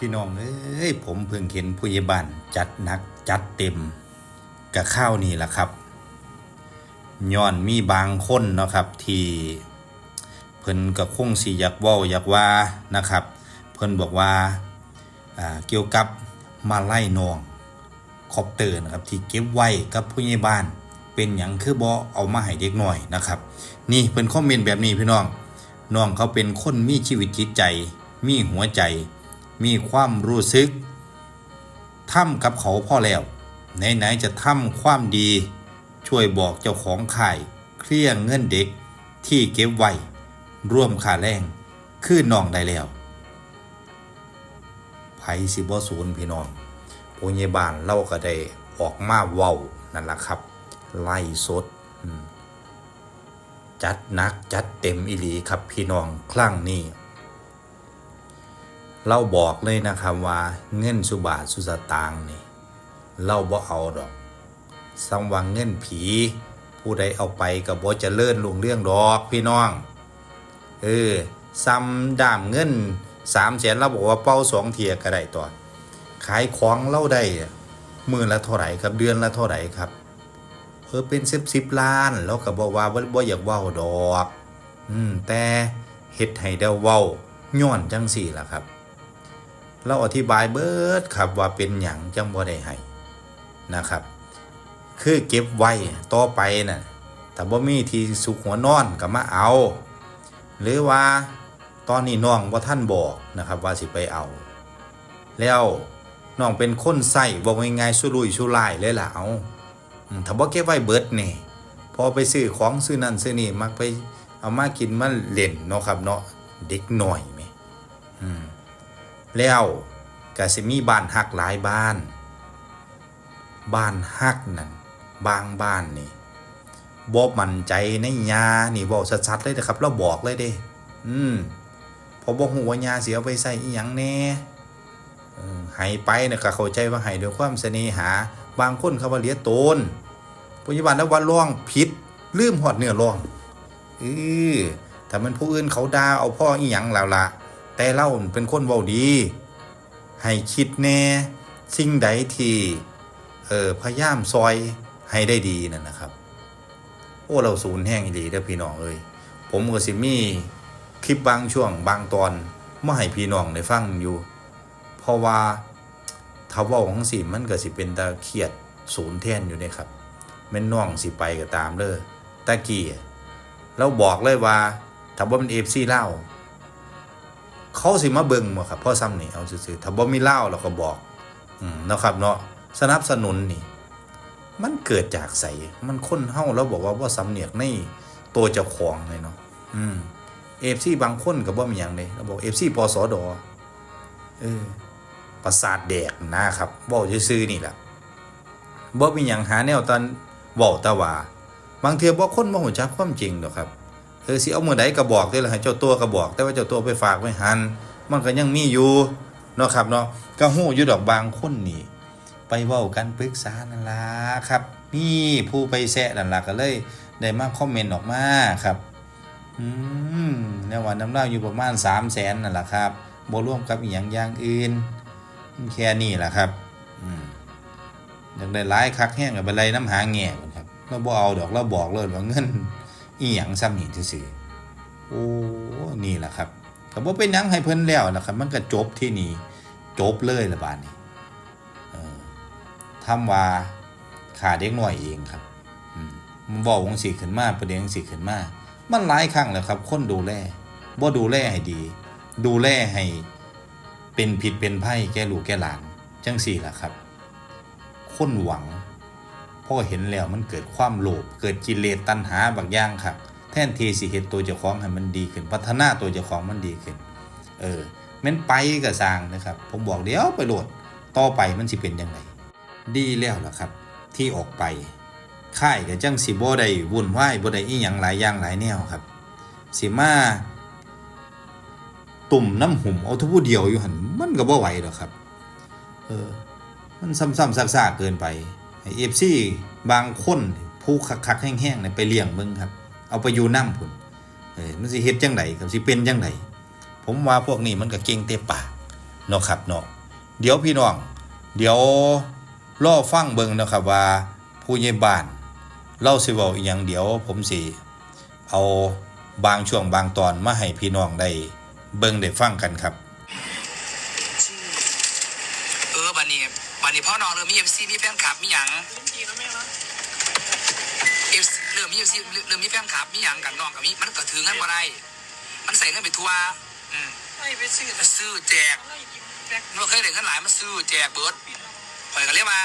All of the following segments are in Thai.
พี่น้องเอ้ยผมเพิ่งเห็นผู้ใหญ่บ้านจัดหนักจัดเต็มกับข้าวนี่แหละครับย้อนมีบางคนเนาะครับที่เพิ่นก็คงสิอยากว้าอยากว่านะครับ เพิ่นบอกว่าเกี่ยวกับมาไล่นองคอปเตอร์นะครับที่เก็บไว้กับผู้ใหญ่บ้าน เป็นหยังคือบ่เอามาให้เด็กหน่อยนะครับ นี่เพิ่นคอมเมนต์แบบนี้พี่น้องน้องเขาเป็นคนมีชีวิตจิตใจ มีหัวใจ มีความรู้สึกทำกับเขาพ่อแล้ว ไหนๆจะทำความดี ช่วยบอกเจ้าของข่ายเคลียร์เงินเด็กที่เก็บไว้ร่วมค่าแรงคือน้องได้แล้วไผสิบ่ศูนย์พี่น้องผู้ใหญ่บ้านเราก็ได้ออกมาเว้านั่นล่ะครับ ไล่สด จัดนักจัดเต็มอีหลีครับพี่น้องครั้งนี้ เราบอกเลยนะครับว่าเงินสุบาทสุสตางนี่เราบ่เอาดอกสังวังเงินผี ผู้ใดเอาไปก็บ่เจะเลื่อนลุงเรื่องดอกพี่น้องเออซ้ำดามเงินสามแสนเราบอกว่าเป้าสองเทียก็ได้ต่อขายของเล่าได้มือละเท่าไหร่ครับเดือนละเท่าไหร่ครับเออเป็นสิบสิบล้านแล้วก็บอกว่าบ่บ่อยากเว้าดอก อืมแต่เฮ็ดให้ได้เว้าย้อนจังสี่ล่ะครับ เราอธิบายเบิดครับว่าเป็นหยังจังบ่ได้ให้นะครับ คือเก็บไว้ต่อไปน่ะถ้าบ่มีที่สุขหัวนอนก็มาเอา หรือว่าตอนนี้น้องบ่าท่านบอกนะครับว่าสิไปเอา แล้วน้องเป็นคนใส่บอกง่ายๆสุรุ่ยสุร่ายเลยล่ะเอาถ้าบ่เก็บไว้เบิดนี่พอไปซื้อของซื้อนั่นซื้อนี่มักไปเอามากินมาเล่นเนาะครับเนาะเด็กหน่อยแหมอืม แล้วก็สิมีบ้านฮักหลายบ้าน บ้านฮักนั่นบางบ้านนี่บ่มั่นใจในยานี่บอกชัดๆเลยนะครับเราบอกเลยเด้อืมพอบ่ฮู้ว่ายาสิเอาไปใส่อีหยังแน่เออให้ไปน่ะก็เข้าใจว่าให้ด้วยความเสน่หา บางคนเขาว่าเลียโตนปัจจุบันแล้วว่าร้องผิดลืมหอดเนื้อร้องเออถ้ามันผู้อื่นเขาด่าเอาพ่ออีหยังแล้วล่ะ แต่เราเป็นคนเว้าดี ให้คิดแน่ สิ่งใดที่เออพยายามซอยให้ได้ดีนั่นนะครับ โอ้เราศูนย์แห้งอีหลีเด้อพี่น้องเอ้ยผมก็สิมีคลิปบางช่วงบางตอนมาให้พี่น้องได้ฟังอยู่ เพราะว่าถ้าว้าของสิมันก็สิเป็นตาเครียดศูนย์แท่นอยู่เนี่ยครับแม่นน้องสิไปก็ตามเด้อตะกี้เราบอกเลยว่าถ้าบ่เป็น FC เล่า เขาสิมาเบิ่งบ่ครับพ่อซ้ำนี่เอาซื่อๆถ้าบ่มีเล้าเราก็บอกอืมนะครับเนาะสนับสนุนนี่ มันเกิดจากใสมันค้นเฮาเราบอกว่าบ่สำเนียกในตัวเจ้าของเลยเนาะอืม FC บางคนก็บ่มีหยังเลยเราบอก FC ปสดเออประสาทแดกนะครับเว้าซื่อๆนี่แหละบ่มีหยังหาแนวตอนเว้าต่ว่าบางเทื่อบ่คนบ่ฮู้จักความจริงดอกครับ เออสิเอามือใดก็บอกได้ละให้เจ้าตัวก็บอก แต่ว่าเจ้าตัวไปฝากไว้หันมันก็ยังมีอยู่เนาะครับเนาะก็ฮู้อยู่ดอกบางคนนี่ ไปเว้ากันปรึกษานั่นล่ะครับ นี่ผู้ไปแซะนั่นล่ะก็เลย ได้มาคอมเมนต์ออกมาครับอืมแนวว่าน้ำเล่าอยู่ประมาณ3 0 0แสนนั่นแหละครับบ่รวมกับอีหยังอย่างอื่น แค่นี้แหละครับอืมยากได้หลายคักแห้งกับไปไล่น้ำหางแง่ครับเราบ่เอาดอกเราบอกเลยว่าเงิน อีหยังซ้ำนี่ซื่อโอ้นี่แหละครับก็บ่เป็นยังให้เพิ่นแล้วนะครับ มันก็จบที่นี่จบเลยละบาดนี้ทำว่าขาเด็กหน้อยเองครับมันบอกวงสีขึ้นมาประเด็นสีขึ้นมา มันหลายครั้งแล้วครับ คนดูแลบ่ดูแลให้ดี ดูแลให้เป็นผิดเป็นไพ่แก่ลูกแก่หลาน จังสี่ล่ะครับ คนหวัง พอเห็นแล้วมันเกิดความโลภเกิดกิเลสตัณหาบางอย่างครับ แทนที่สิเห็นตัวเจ้าของให้มันดีขึ้น พัฒนาตัวเจ้าของมันดีขึ้น เออแม่นไปก็สร้างนะครับ ผมบอกเดี๋ยวไปโหลดต่อไปมันสิเป็นยังไงดีแล้วล่ะครับ ที่ออกไปค่ายกับจังสิบ่ได้วุ่นวายบ่ได้อีหยังหลายอย่างหลายแนวครับ สิมาตุ่มน้ำหุ่มเอาทุกผู้เดียวอยู่หันมันก็บ่ไหวหรอกครับ เออ มันซ้ำๆซากๆเกินไป เอฟซีบางคนผู้คักๆแห้งๆเนี่ยไปเลี้ยงมึงครับ เอาไปอยู่น้ำพุ่นเออมันสิเฮ็ดจังไดครับสิเป็นจังไดผมว่าพวกนี้มันก็เก่งเตะปากเนาะครับเนาะเดี๋ยวพี่น้อง เดี๋ยวรอฟังเบิ่งนะครับว่าผู้ใหญ่บ้านเล่าสิเว้าอีหยังเดี๋ยวผมสิเอาบางช่วงบางตอนมาให้พี่น้องได้เบิ่งได้ฟังกันครับ เออบันนี้บั นนี้พ่อนอนเริ่มมีเอฟซีมีแฟนคลับมีหยังเอฟเริ่มมีเอฟซีเริ่มมีแฟนคลับมีหยังกันน้องกับมีมันก็ถือเงินมาได้มันใส่เงินไปทัวร์อืมไม่ไปซื้อมันซื้อแจกอะไรกินแบ็คมันเคยได้เงินหลายมันซื้อแจกเบิร์ดข่อยก็เรียกว่า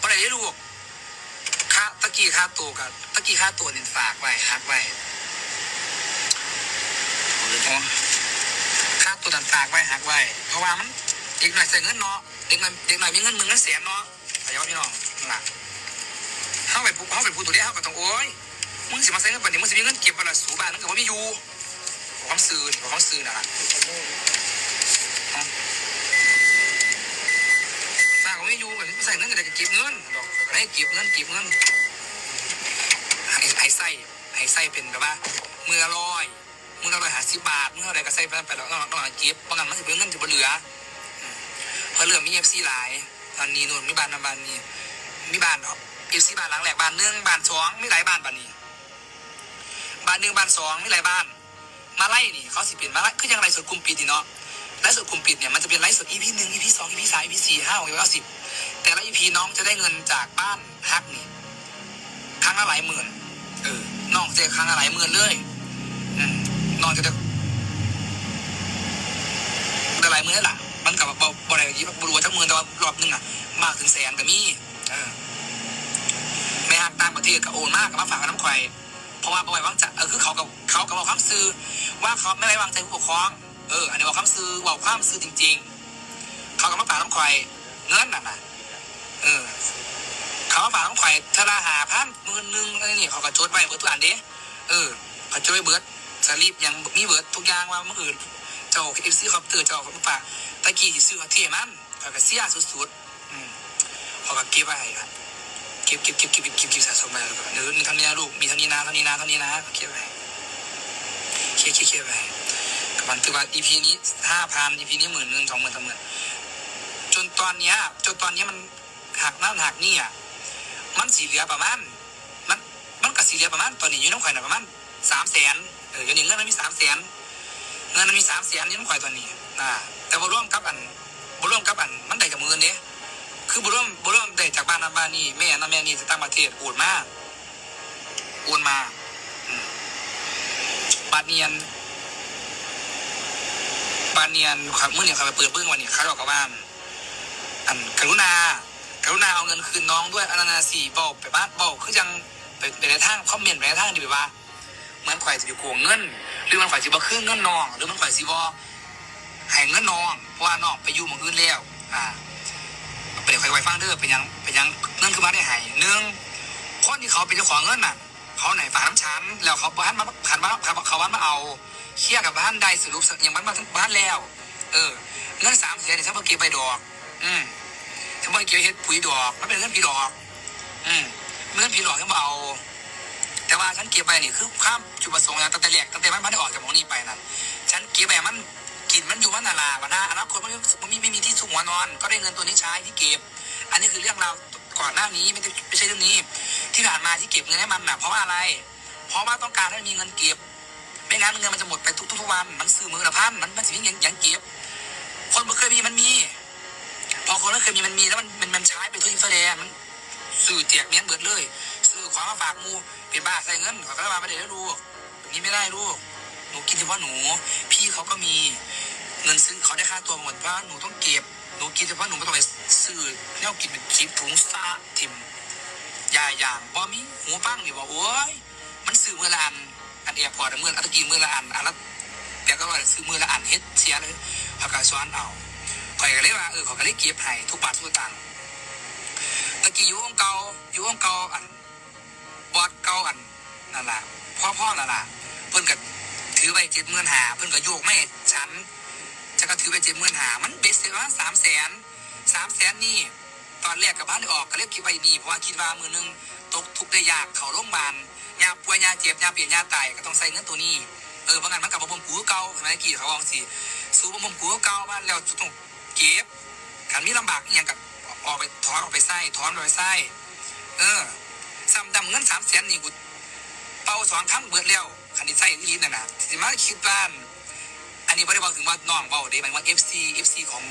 บ่ได้ได้ลูกค่าตะกี้ค่าตัวกับตะกี้ค่าตัวนี่ฝากไว้ฮักไว้อ๋อค่าตัวนั้นฝากไว้ฮักไว้เพราะว่ามันเด็กหน่อยใส่เงินเนาะ เด็กหน่อยเด็กหน่อยมีเงินหมื่นเงินแสนเนาะขายอพี่น้องนั่นล่ะเข้าไปปุ๊บเข้าไปพูดตัวเดียวเข้าก็ต้องโอ้ยมึงสิมาใส่เงินปันนี้มึงสิมีเงินเก็บวันละสูบาทนั่นก็ว่าไม่อยู่บอกความซื้อบอกความซื้อน่ะล่ะฝากไว้อยู่แบบใส่เงินก็ได้ก็เก็บเงินดอกได้เก็บเงินเก็บเงินไอ้ไอ้ไส้ไอ้ไส้เป็นแบบว่ามือละร้อยมือละร้อยหาสิบบาทเมื่ออะไรก็ใส่ไปไปแล้วต้องต้องเก็บบางอันมันจะเป็นเงินจะเหลือ เพราะเรื่องมีเอฟซีหลาย ตอนนี้นู่นมีบ้านนำบ้านนี้มีบ้านเอฟซีบ้านหลังแรกบ้านหนึ่งบ้านสองมีหลายบ้านบ้านนี้บ้านหนึ่งบ้านสองมีหลายบ้าน มาไล่นี่เขาสิเปลี่ยนมาไล่คือยังไรส่วนกลุ่มปิดนี่เนาะไลฟ์สดกลุ่มปิดเนี่ยมันจะเป็นไลฟ์สด EP หนึ่ง EP สอง EP สาม EP สี่ห้าหกเก้าสิบแต่ละ EP น้องจะได้เงินจากบ้านฮักนี่ครั้งละหลายหมื่น เออ น้องจะครั้งละหลายหมื่นเลยอืมน้องจะได้หลายหมื่นเลยล่ะ มันกับบ่บ่ได้ยี่บรัวาทั้งหมื่นแต่ว่ารอบหนึงอะมากถึงแสนก็มีเออแม่ฮักต่างประเทศก็โอนมากก็มาฝากกับน้ำควายเพราะว่าบ่ไว้วางใจเออคือเขากับเขากับบอกความซื้อว่าเขาไม่ไว้วางใจผู้ปกครองเอออันนี้บอกความซื้อบอกความซื้อจริง ๆ เขาก็มาฝากน้ำควายเงินน่ะนะเออเขามาฝากน้ำควายทราหาพันหมื่นหนึ่งอะไรนี่เขาก็จดไว้เบิร์ดทุกอันเด้เออเขาจดไว้เบิร์ดสลิปยังมีเบิร์ดทุกอย่างว่าเมื่ออื่นเจ้าเอฟซีคอปเตอร์เจ้าเขาฝาก ตะกี้ที่ซื้อเท่มันเขาก็เสียสุดๆอืมเขาก็เก็บไว้ครับเก็บเก็บเก็บเก็บเก็บเก็บสะสมไปแล้วก็เออมีเท่านี้นะลูกมีเท่านี้นะเท่านี้นะเท่านี้นะเก็บไว้เก็บเก็บเก็บไว้มันคือว่า EP นี้ห้าพัน EP นี้หมื่นหนึ่งสองหมื่นสามหมื่นจนตอนเนี้ยจนตอนเนี้ยมันหักนั่นหักนี่อะมันสีเหลือประมาณมันมันกับสีเหลือประมาณตอนนี้อยู่น้องข่อยน่ะประมาณสามแสนเออเดี๋ยวนี้เงินมันมีสามแสนเงินมันมีสามแสนนี่น้องข่อยตอนนี้อ่า แต่บ่ร่วมกับอันบ่ร่วมกับอันมันได้จากมือเนี้ยคือบ่ร่วมบ่ร่วมได้จากบ้านนั้นบ้านนี้แม่นั่นแม่นี่จะตั้งประเทศโอนมาโอนมาบาเนียนบาเนียนครับเมื่อเนี่ยเขาไปเปิดเบื้องวันนี้เขาบอกกับว่าอันกรุณากรุณาเอาเงินคืนน้องด้วยอันนาสีบอกไปบ้านบอกคือยังไปไปในทางคอมเมนต์ไปในทางดีแบบว่าเหมือนข่อยจะไปโกงเงิน หรือมันข่อยจะบ่คืนเงินน้อง หรือมันข่อยสิบ่ ให้เงินน้องเพราะว่าน้องไปอยู่หมู่อื่นแล้ว อ่าไปเดี๋ยวข่อยไว้ฟังเด้อเป็นหยังเป็นหยังเงินคือมาได้ให้หนึ่งคนที่เขาเป็นเจ้าของเงินน่ะ เขาไหนฝากน้ำชันแล้วเขาบ้านมาขันมาเขาบ้านมาเอาเคลียร์กับบ้านได้สรุปอย่างบ้านมาทั้งบ้านแล้ว เออเงินสามแสนเนี่ยฉันเพิ่งเก็บไปดอก อืมฉันเพิ่งเก็บเฮ็ดปุ๋ยดอกมันเป็นเงินผีดอก อืมเงินผีดอกฉันบ่เอา แต่ว่าฉันเก็บไปนี่คือข้ามจุดประสงค์แล้วตั้งแต่แรกตั้งแต่มันไม่ได้ออกจากหมองนี้ไปนั่นฉันเก็บไปมัน กินมันอยู่มันนาลาวันหน้าอนาคตมันมันไม่ไม่มีที่สุขหัวนอน ก็ได้เงินตัวนี้ใช้ที่เก็บ อันนี้คือเรื่องราวก่อนหน้านี้ไม่ได้ไม่ใช่เรื่องนี้ ที่ผ่านมาที่เก็บเงินให้มันน่ะเพราะว่าอะไร เพราะว่าต้องการให้มันมีเงินเก็บ ไม่งั้นเงินมันจะหมดไปทุกทุกวัน มันซื้อมือละพันมันมันสิมีเงินยังเก็บ คนไม่เคยมีมันมี พอคนไม่เคยมีมันมีแล้วมันมันมันใช้ไปทั่วทิศทั่วแดนมันซื้อแจกเนี้ยเบิดเลย ซื้อของมาฝากมูเป็นบ้าใส่เงินขาก็มาไม่ได้แล้วลูกแบบนี้ไม่ได้ลูก หนูกินเฉพาะหนู พี่เขาก็มีเงินซื้อเขาได้ค่าตัวหมดว่าหนูต้องเก็บ หนูกินเฉพาะหนูไม่ต้องไปซื้อเนี่ยกินเป็นชิปถุงซาทิมยาอย่างบ่มีหูปั้งนี่บอกโอ้ยมันซื้อมือละอันอันเอียพอร์ตมืออันตะกี้มือละอันอันละแต่ก็ว่าซื้อมือละอันเฮ็ดเสียเลยเขาก็ซ้อนเอาข่อยก็เลยว่าเออเขาก็เลยเก็บให้ทุกบาททุกตังค์ตะกี้อยู่องเก่าอยู่องเก่าอันบอดเก่าอันนั่นล่ะพ่อพ่อนั่นล่ะเพิ่นก็ ถือไปเจ็ดหมื่นหาเพิ่นก็โยกไม่ฉันจะก็ถือไปเจ็ดหมื่นหามันเบสเซว่าสามแสนสามแสนนี่ตอนแรกกับบ้านได้ออกก็เรียกคิดไว้ดีเพราะว่าคิดว่ามือนึงตกทุกข์ได้ยากเขาโรงพยาบาลยาป่วยยาเจ็บยาเปลี่ยนยาตายก็ต้องใส่เงินตัวนี้เออบางงานมันกับบ่มกูเก่าเห็นไหมกี่เขาบอกสิสู้บ่มกูเก่าบ้านแล้วต้องเก็บขันมีลำบากอย่างกับออกไปถอนออกไปไส้ถอนออกไปไส้เออซ้ำดำเงินสามแสนนี่กูเป่าสองครั้งเบิดแล้ว คันนี้ไส้อีหลีน่ะนะสิมาคิดว่าอันนี้ไม่ได้บอกถึงว่าน้องเบาเด้หมายว่า FC FC ของ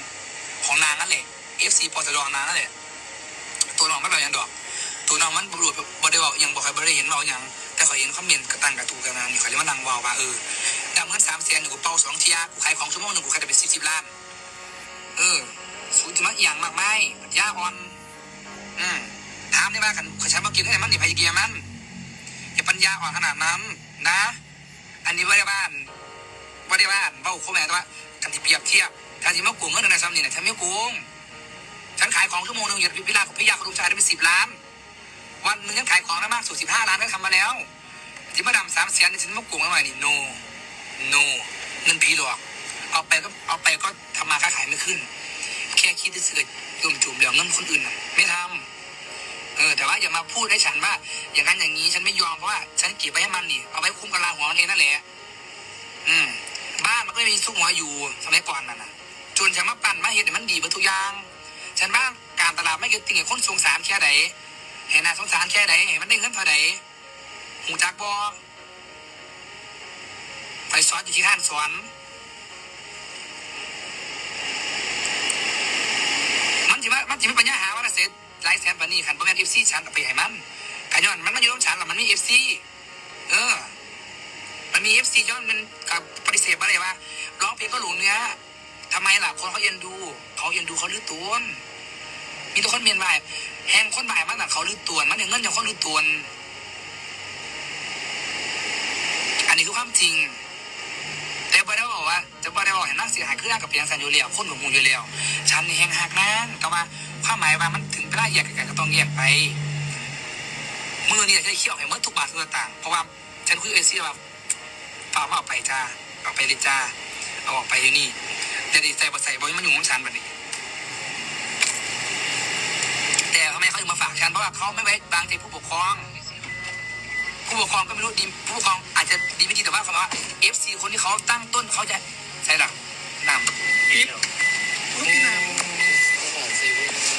ของนางนั่นแหละ FC ปอตรนางนั่นแหละตัวน้องไม่เป็นอย่างดอก ตัวน้องมันบรูบได้บอกอหยังบอกใครบ่ได้เห็นเบาอหยังแต่ขอยเห็นเขาเมียนกระตังกระตูกันนะนี่ขอยเลยมานั่งเว่าว่าเออดำเงินสามแสนกูเป่าสองเทียกูขายของชั่วโมงหนึ่งกูขายได้เป็นสิบสิบล้านเออสูติมักอย่างมากไม่ยาอ่อนอืมถามได้ว่ากันขอใช้มากินให้มันนี่พายเกียร์มันอย่าปัญญาอ่อนขนาดนั้น นะ อันนี้ว่าได้บ้านว่าได้บ้านเบ้าโคแม่แต่ว่ากันที่เปรียบเทียบถ้าที่มาโกงเงินในซ้ำนี่นี่ยฉันไม่โกงฉันขายของชั่วโมงหนึงอย่าพิลาของพี่ยาของลูกชายได้เป็นสิบล้าน วันหนึ่งฉันขายของได้มากสุดสิบห้าล้านได้ทำมาแล้วที่มาดำสามแสนนี่ฉันมาโกงทำไมนี่ no no เงินผีหลอก เอาไปก็เอาไปก็ทำมาค้าขายไม่ขึ้น แค่คิดจะเสือกจุ่มจุ่มๆเดี๋ยวเงินคนอื่นไม่ทำ เออแต่ว่าอย่ามาพูดให้ฉันว่า อย่างนั้นอย่างนี้ฉันไม่ยอมเพราะว่าฉันเก็บไว้ให้มันนี่เอาไว้คุ้มกับลาหัวมันเองนั่นแหละอืมบ้านมันก็ไม่มีซุกหัวอยู่สมัยก่อนนั่นนะจนฉันมาปั่นมาเห็ดมันดีเบดทุกอย่าง ฉันว่าการตลาดไม่เกี่ยวติ่งกับคนสงสารแค่ไหนเห็นน่าสงสารแค่ไหนเห็นมันได้เงินเท่าไหนหูจักบอไปสอนอยู่ที่ท่านสอนมันจะว่ามันจะไม่ปัญญาหาว่า น่ะเสร็จหลายแสนปานนี้คันบ่แม่นเอฟซีฉันเอาไปให้มันกันย้อนมันมาอยู่กับฉันแล้วมันมีเอฟซีเออ มันมีเอฟซีย้อนมันกับปฏิเสธอะไรว่าร้องเพลงก็หลงเนื้อทำไมล่ะคนเขาเอ็นดู เขาเอ็นดูเขาลื้อตัวนมีตัวคนเมียนบ่ายแหงคนบ่ายมันน่ะเขาลื้อตัวนมันอย่างเงินอย่างเขาลื้อตัวนอันนี้คือความจริง แต่บ่ได้บอกว่า จะบ่ได้บอกเห็นนักเสียหายคือนักกับเพียงสันอยู่แล้วคนหลงมูอยู่แล้วฉันนี่แหงหักนะแต่ว่าความหมายว่ามัน ถึงเวลาแยกกันก็ต้องแยกไปมือนี่จะเขี่ยวให้เมื่อทุกบาททุกสตางค์เพราะว่าฉันคุยเอเซียว่าฝากมาเอาไปจ้าเอาไปเลยจ้าเอาออกไปเลยนี่จะดีใส่บ่ใส่บ่มันอยู่ของฉันแบบนี้ แต่ทำไมเขาถึงมาฝากฉันเพราะว่าเขาไม่ไว้บางใจผู้ปกครองผู้ปกครองก็ไม่รู้ดีผู้ปกครองอาจจะดีไม่ดีแต่ว่าเขาบอกว่าเอฟซีคนที่เขาตั้งต้นเขาจะใช่หรอนำฉันเลยว่า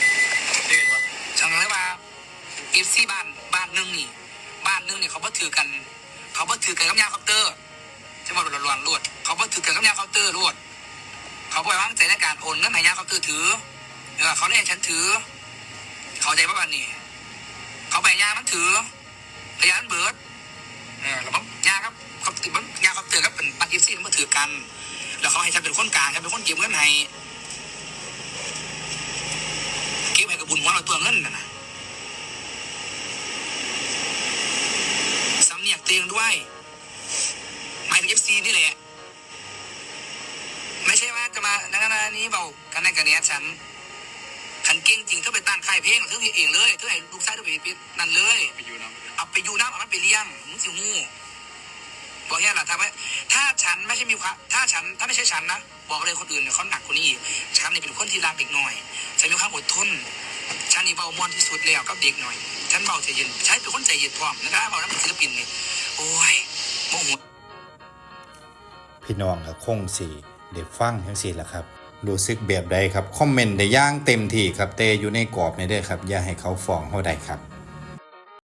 เอฟซีบ้านบ้านหนึงนี่ บ้านหนึงนี่เขาบ่ถือกัน เขาบ่ถือกันกับยาเคาน์เตอร์จะบอกหลวนรวดเขาบ่ถือกันกับยาเคาน์เตอร์รวดเขาบ่ไว้วางใจในการโอนเงินให้ยาเคาน์เตอร์ถือเออเขาเนี่ยฉันถือ เขาใจว่าบ้านนี่เขาไปยามันถือพยานเบิร์ดเออแล้วมันยาครับเขาติดมันยาเขาเตือนครับเป็นปัจจิซี่มันมาถือกัน แล้วเขาให้ฉันเป็นคนกลางฉันเป็นคนเก็บเงินให้เก็บให้กับบุญหัวเราตัวเงินน่ะนะสำเนียกเตียงด้วยหมายถึงเอฟซีนี่แหละ ไม่ใช่ว่าจะมานั่นนนี้เบากันในกันเนี้ยฉันขันเก่งจริงเธอไปตั้งค่ายเพลงเธอเองเลยเธอให้ลูกชายเธอไปนั่นเลยไปอยู่น้ำเอาไปอยู่น้ำเอามันไปเลี้ยงมึงสิงูบอกแค่ละถ้าไม่ถ้าฉันไม่ใช่มีความถ้าฉันถ้าไม่ใช่ฉันนะบอกเลยคนอื่นเนี่ยเขาหนักกว่านี้อีกฉันเนี่ยเป็นคนที่รักเด็กหน่อยฉันมีความอดทน ฉันนี่เบามอนที่สุดแล้วกับเด็กหน่อย ฉันเบาใจเย็นใช้เป็นคนใจเย็นพร้อมนะครับเบาน้ำศิลปินนี่โอ้ยโมโหพี่น้องกับคงสิได้ฟังจังสี่ละครับรู้สึกแบบใดครับ คอมเมนต์ได้ย่างเต็มที่ครับเตอยู่ในกรอบนี่เด้อครับ อย่าให้เขาฟ้องเขาใดครับ